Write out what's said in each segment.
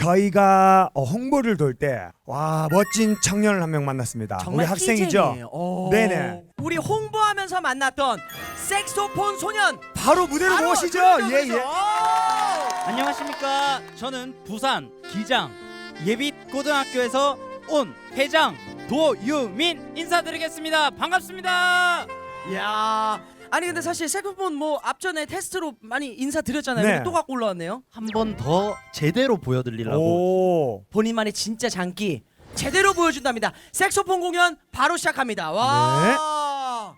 저희가 어, 홍보를 돌 때 와 멋진 청년을 한 명 만났습니다. 우리 학생이죠. 오. 네네. 우리 홍보하면서 만났던 색소폰 소년 바로 무대로 바로 모시죠. 들어오죠, 예? 예. 오. 안녕하십니까. 저는 부산 기장 예빛 고등학교에서 온 회장 도유민 인사드리겠습니다. 반갑습니다. 야, 아니 근데 사실 색소폰 뭐 앞전에 테스트로 많이 인사드렸잖아요. 네. 근데 또 갖고 올라왔네요. 한 번 더 제대로 보여드리려고. 오. 본인만의 진짜 장기 제대로 보여준답니다. 색소폰 공연 바로 시작합니다. 와.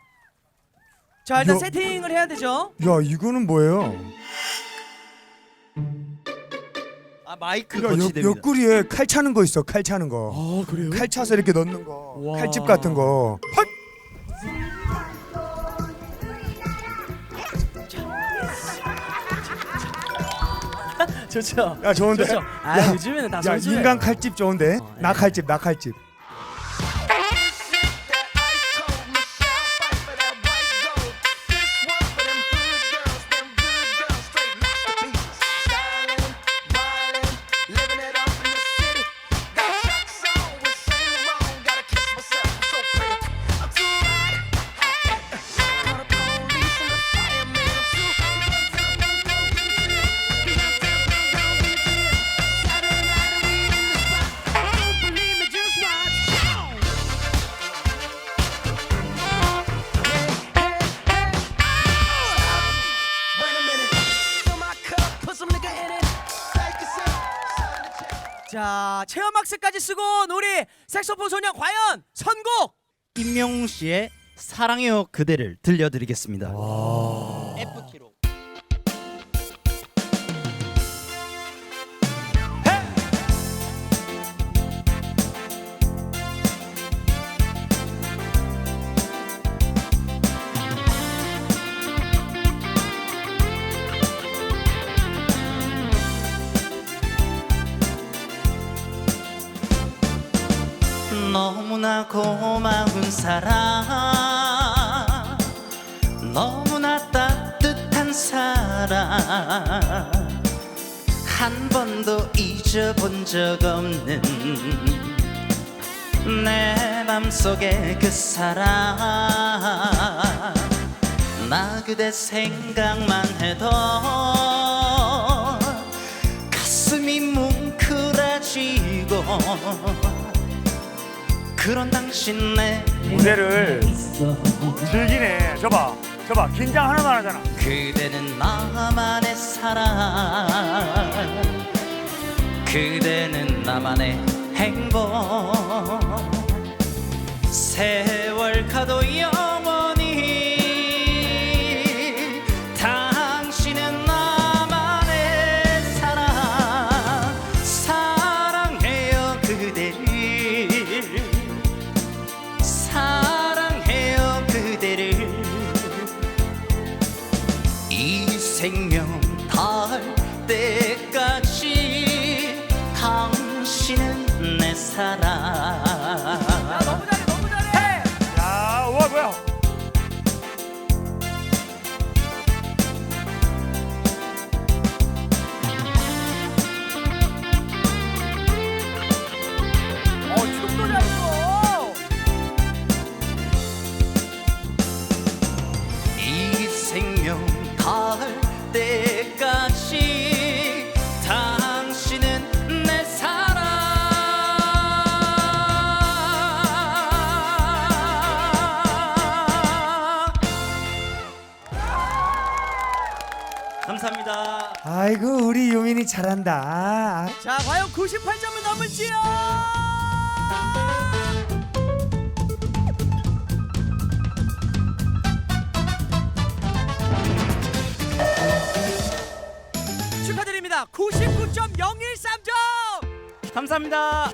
자 일단 요- 세팅을 해야 되죠. 야 이거는 뭐예요? 아 마이크 야, 옆, 거치됩니다. 옆구리에 칼 차는 거 있어. 칼 차는 거. 아 그래요? 칼 차서 이렇게 넣는 거. 와. 칼집 같은 거. 헛! 좋죠. 야 좋은데. 좋죠. 아 야, 요즘에는 다 야 선수예요. 인간 칼집 좋은데. 어, 예. 나 칼집 나 칼집. 자 체험학습까지 쓰고 온 우리 색소폰 소년 과연 선곡 임명웅 씨의 사랑해요 그대를 들려드리겠습니다. F 너무나 고마운 사랑 너무나 따뜻한 사랑 한 번도 잊어본 적 없는 내 맘속에 그 사랑 나 그대 생각만 해도 가슴이 뭉클해지고 그런 당신 내 무대를 즐기네. 저봐. 저봐. 긴장 하나도 안 하잖아. 그대는 나만의 사랑 그대는 나만의 행복 세 생명 닿을 때까지 당신은 내 사랑 감사합니다. 아이고 우리 유민이 잘한다. 자 과연 98점을 넘을지요 축하드립니다 99.013점 감사합니다.